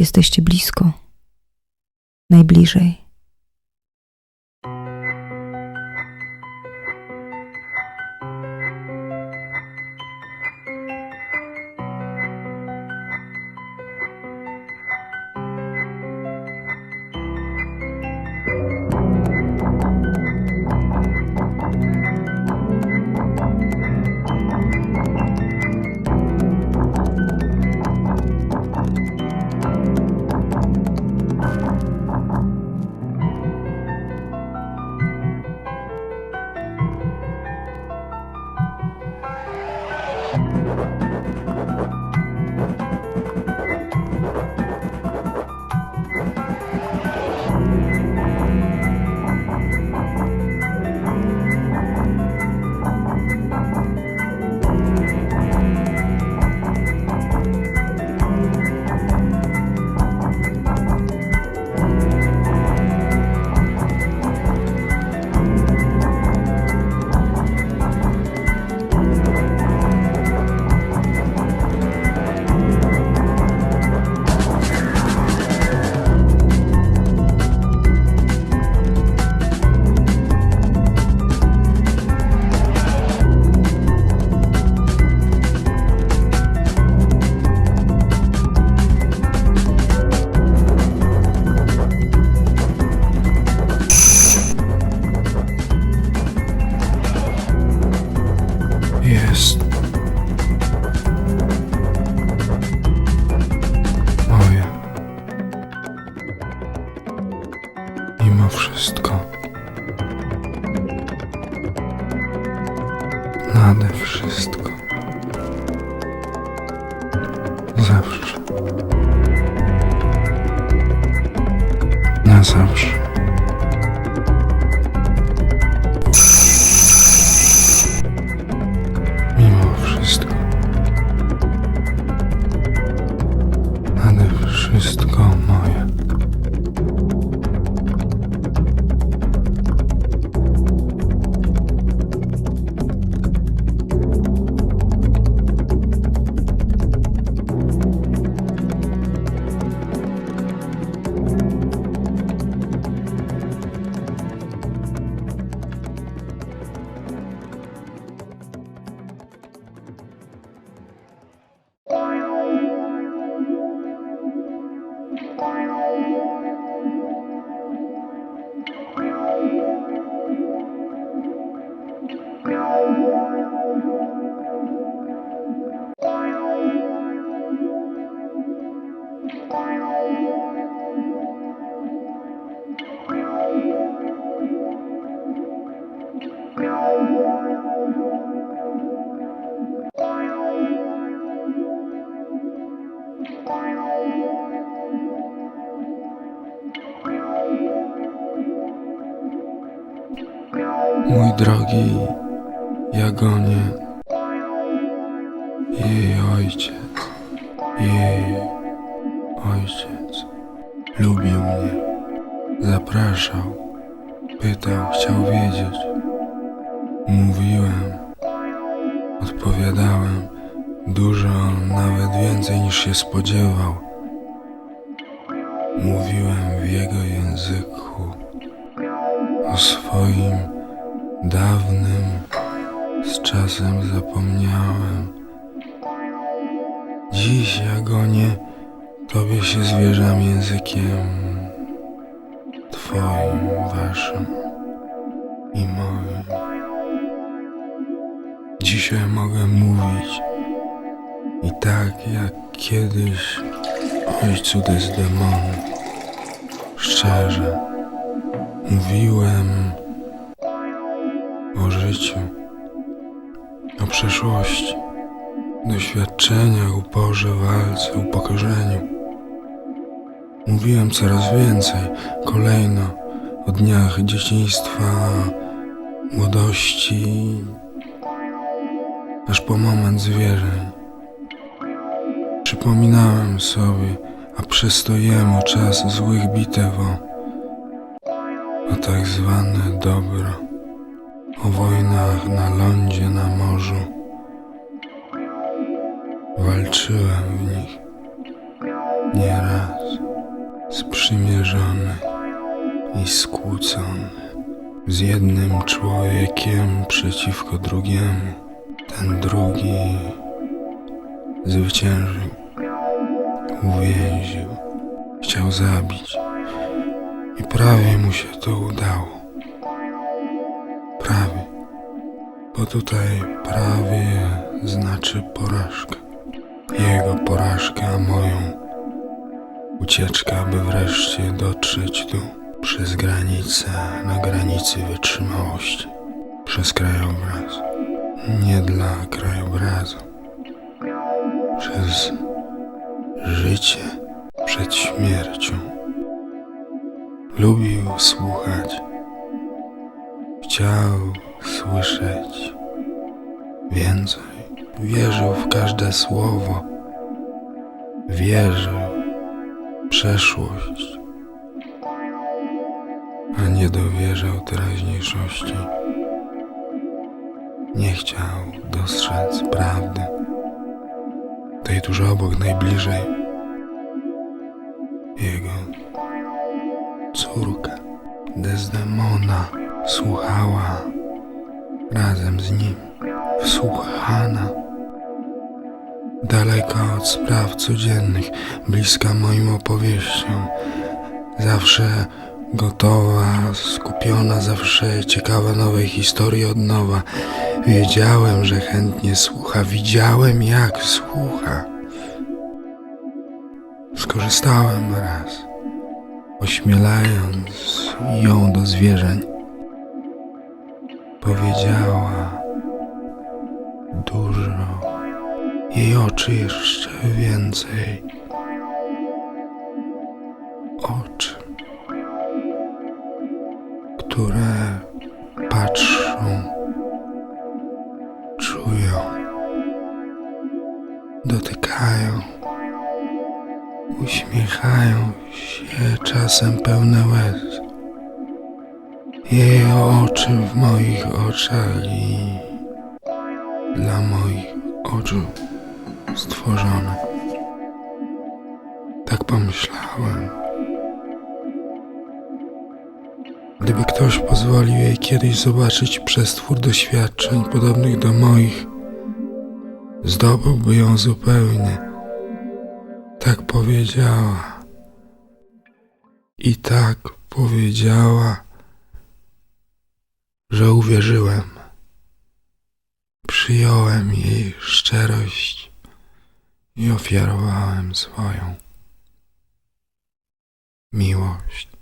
Jesteście blisko. Najbliżej. Zawsze. Na Mój drogi Jagonie, jej ojciec, jej ojciec lubił mnie, zapraszał, pytał, chciał wiedzieć. Mówiłem, odpowiadałem dużo, nawet więcej niż się spodziewał. Mówiłem w jego języku o swoim dawnym, z czasem zapomniałem. Dziś, Jagonie, Tobie się zwierzam językiem Twoim, Waszym i moim. Dzisiaj mogę mówić i tak jak kiedyś ojcu Desdemony, szczerze mówiłem o życiu, o przeszłości, doświadczeniach, uporze, walce, upokorzeniu. Mówiłem coraz więcej, kolejno, o dniach dzieciństwa, młodości, aż po moment zwierzeń. Przypominałem sobie, a przez to jemu czas złych bitew o, o tak zwane dobro, o wojnach na lądzie, na morzu. Walczyłem w nich, nieraz sprzymierzony i skłócony z jednym człowiekiem przeciwko drugiemu. Ten drugi zwyciężył, uwięził, chciał zabić i prawie mu się to udało. Prawie, bo tutaj prawie znaczy porażkę. Jego porażkę, a moją ucieczkę, aby wreszcie dotrzeć tu przez granicę, na granicy wytrzymałości, przez krajobraz. Nie dla krajobrazu, przez życie przed śmiercią. Lubił słuchać, chciał słyszeć więcej. Wierzył w każde słowo, wierzył w przeszłość, a nie dowierzał teraźniejszości. Nie chciał dostrzec prawdy, tej tuż obok, najbliżej. Jego córka Desdemona słuchała razem z nim, wsłuchana. Daleko od spraw codziennych, bliska moim opowieściom, zawsze gotowa, skupiona, zawsze ciekawa nowej historii od nowa. Wiedziałem, że chętnie słucha, widziałem jak słucha. Skorzystałem raz, ośmielając ją do zwierzeń. Powiedziała dużo, jej oczy jeszcze więcej. Które patrzą, czują, dotykają, uśmiechają się czasem pełne łez. Jej oczy w moich oczach i dla moich oczu stworzone. Tak pomyślałem. Gdyby ktoś pozwolił jej kiedyś zobaczyć przestwór doświadczeń podobnych do moich, zdobyłby ją zupełnie. Tak powiedziała. I tak powiedziała, że uwierzyłem. Przyjąłem jej szczerość i ofiarowałem swoją miłość.